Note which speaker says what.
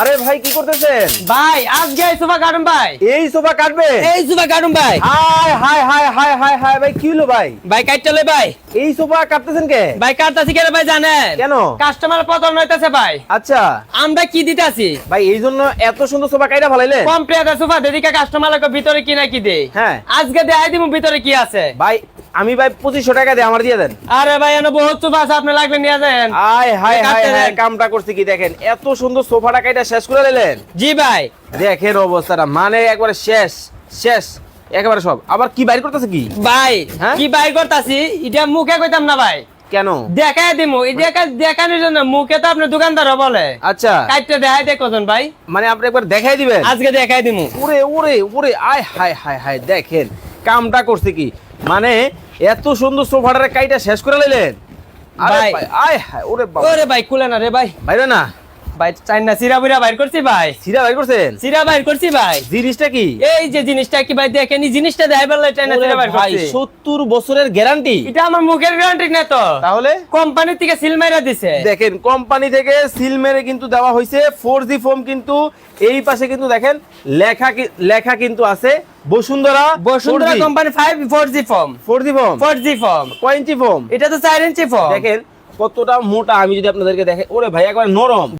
Speaker 1: আরে ভাই কি করতেছেন?
Speaker 2: ভাই আজকে এই সোফা কাটুন ভাই।
Speaker 1: এই সোফা কাটবে
Speaker 2: এই সোফা কাটুন ভাই।
Speaker 1: Hi hi hi hi hi hi ভাই কি হলো ভাই?
Speaker 2: ভাই কাট চলে ভাই।
Speaker 1: এই সোফা কাটতেছেন কে?
Speaker 2: ভাই কাটতাছি কেন ভাই জানেন?
Speaker 1: কেন?
Speaker 2: কাস্টমার পতন হইতেছে ভাই।
Speaker 1: আচ্ছা।
Speaker 2: আমরা কি দিতেছি?
Speaker 1: ভাই এই জন্য এত সুন্দর সোফা কাইটা ভালাইলেন
Speaker 2: কম প্রিয়াদের সোফা দেদিকে কাস্টমার ভিতরে কি না কি দে।
Speaker 1: হ্যাঁ।
Speaker 2: আজকে দেখাই দিব ভিতরে কি আছে।
Speaker 1: ভাই আমি ভাই পঁচিশশো টাকা দিয়ে আমার দিয়ে দেন।
Speaker 2: আরে ভাই এনে বহুত সোফা আছে আপনি লাগলে নিয়ে যান।
Speaker 1: আয় হাই হাই হাই কামটা করছি কি দেখেন এত সুন্দর সোফাটা কাইটা শেষ করে দিলেন।
Speaker 2: জি ভাই।
Speaker 1: দেখেন অবস্থাটা মানে একবারে শেষ শেষ একেবারে সব। আবার কি বাইর করতেছে কি?
Speaker 2: ভাই
Speaker 1: হ্যাঁ?
Speaker 2: কি বাইর করতাছি? এটা মুখে কইতাম না ভাই।
Speaker 1: কেন?
Speaker 2: দেখাই দিমু এই দেখা দেখানোর জন্য মুখে তো আপনি দোকানদার বলে।
Speaker 1: আচ্ছা।
Speaker 2: কাটতে দেখাই দে কজন ভাই।
Speaker 1: মানে আপনি একবার দেখাই দিবেন?
Speaker 2: আজকে দেখাই দিমু।
Speaker 1: ওরে ওরে ওরে আয় হায় হায় হায় দেখেন। কামটা করছে কি? মানে এত সুন্দর সোফাটারে কাইটা শেষ করে নিলেন আরে
Speaker 2: ভাই।
Speaker 1: ভাই, আয় হায় ওরে বাবা।
Speaker 2: ওরে ভাই খুলে না রে ভাই।
Speaker 1: বাইরে না।
Speaker 2: ভাই চাই না সিরা বুড়া বাইর করছি ভাই।
Speaker 1: সিরা বাইর করছেন?
Speaker 2: সিরা বাইর করছি ভাই।
Speaker 1: জিনিসটা কি?
Speaker 2: এই যে জিনিসটা কি ভাই দেখেন জিনিসটা দেখাই বললে চাই না সিরা বাইর করছি।
Speaker 1: সত্তর বছরের গ্যারান্টি।
Speaker 2: এটা আমার মুখের গ্যারান্টি না তো।
Speaker 1: তাহলে?
Speaker 2: কোম্পানি থেকে সিল দিছে।
Speaker 1: দেখেন কোম্পানি থেকে সিল মেরে কিন্তু দেওয়া হয়েছে ফোর জি ফোম কিন্তু এই পাশে কিন্তু দেখেন লেখা লেখা কিন্তু আছে। Bashundhara
Speaker 2: Bashundhara company five four G form
Speaker 1: four G form
Speaker 2: four G form
Speaker 1: কয় ফর্ম
Speaker 2: এটা তো 4 ইঞ্চি ফর্ম
Speaker 1: দেখেন কতটা মোটা আমি যদি আপনাদেরকে দেখে ওরে ভাই একবার নরম।